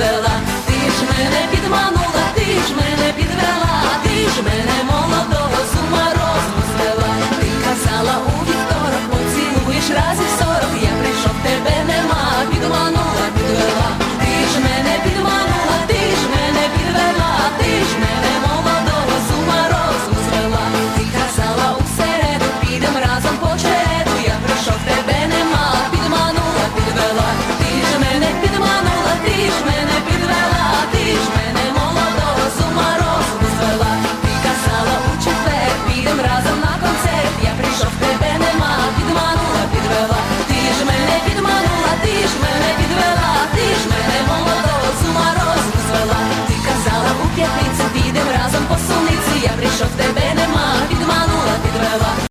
підвела, ти ж мене підманула. give me